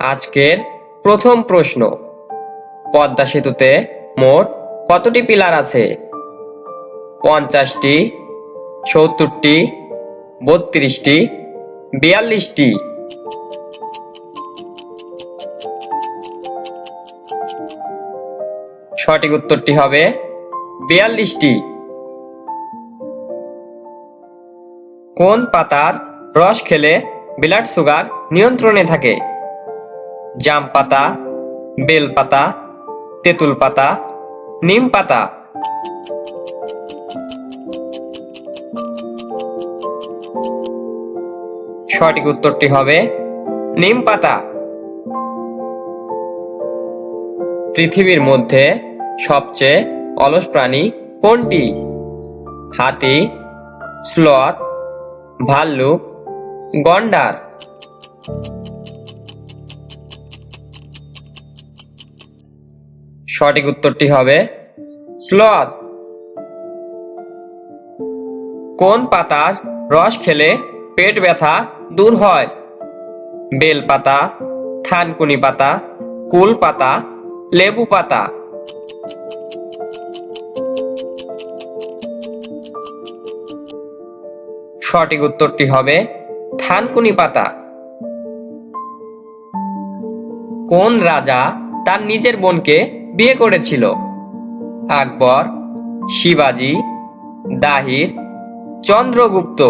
আজকের প্রথম প্রশ্ন। পদ্মা সেতুতে মোট কতটি পিলার আছে? পঞ্চাশটি, সত্তরটি, বত্রিশটি, বিয়াল্লিশটি। সঠিক উত্তরটি হবে বিয়াল্লিশটি। কোন পাতার রস খেলে ব্লাড সুগার নিয়ন্ত্রণে থাকে? জাম পাতা, বেল পাতা, তেঁতুল পাতা, নিম পাতা। সঠিক উত্তরটি হবে নিম পাতা। পৃথিবীর মধ্যে সবচেয়ে অলস প্রাণী কোনটি? হাতি, স্লথ, ভাল্লুক, গন্ডার। সঠিক উত্তরটি হবে স্লথ। কোন পাতার রস খেলে পেট ব্যথা দূর হয়? বেল পাতা, থানকুনি পাতা, কুল পাতা, লেবু পাতা। সঠিক উত্তরটি হবে থানকুনি পাতা। কোন রাজা তার নিজের বোনকে বিয়ে করেছিল। আকবর, শিবাজি, দাহির, চন্দ্রগুপ্ত।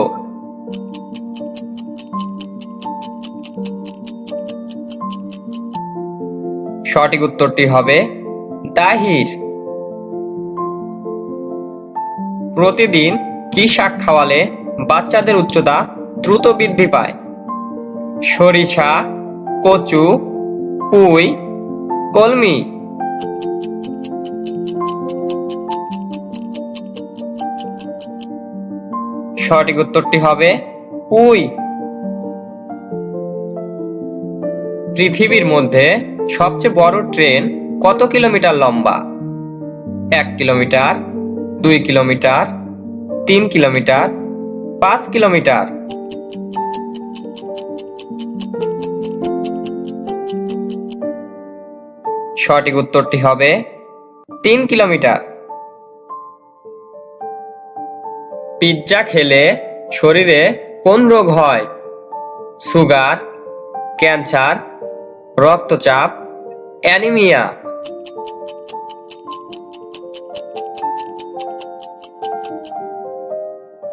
সঠিক উত্তরটি হবে দাহির। প্রতিদিন কি শাক খাওয়ালে বাচ্চাদের উচ্চতা দ্রুত বৃদ্ধি পায়? সরিষা, কচু, পুঁই, কলমি। সঠিক উত্তরটি হবে উই। পৃথিবীর মধ্যে সবচেয়ে বড় ট্রেন কত কিলোমিটার লম্বা? এক কিলোমিটার, দুই কিলোমিটার, তিন কিলোমিটার, পাঁচ কিলোমিটার। সঠিক উত্তরটি হবে তিন কিলোমিটার। পিৎজা খেলে শরীরে কোন রোগ হয়? সুগার ক্যান্সার রক্তচাপ অ্যানিমিয়া।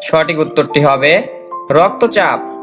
সঠিক উত্তরটি হবে রক্তচাপ।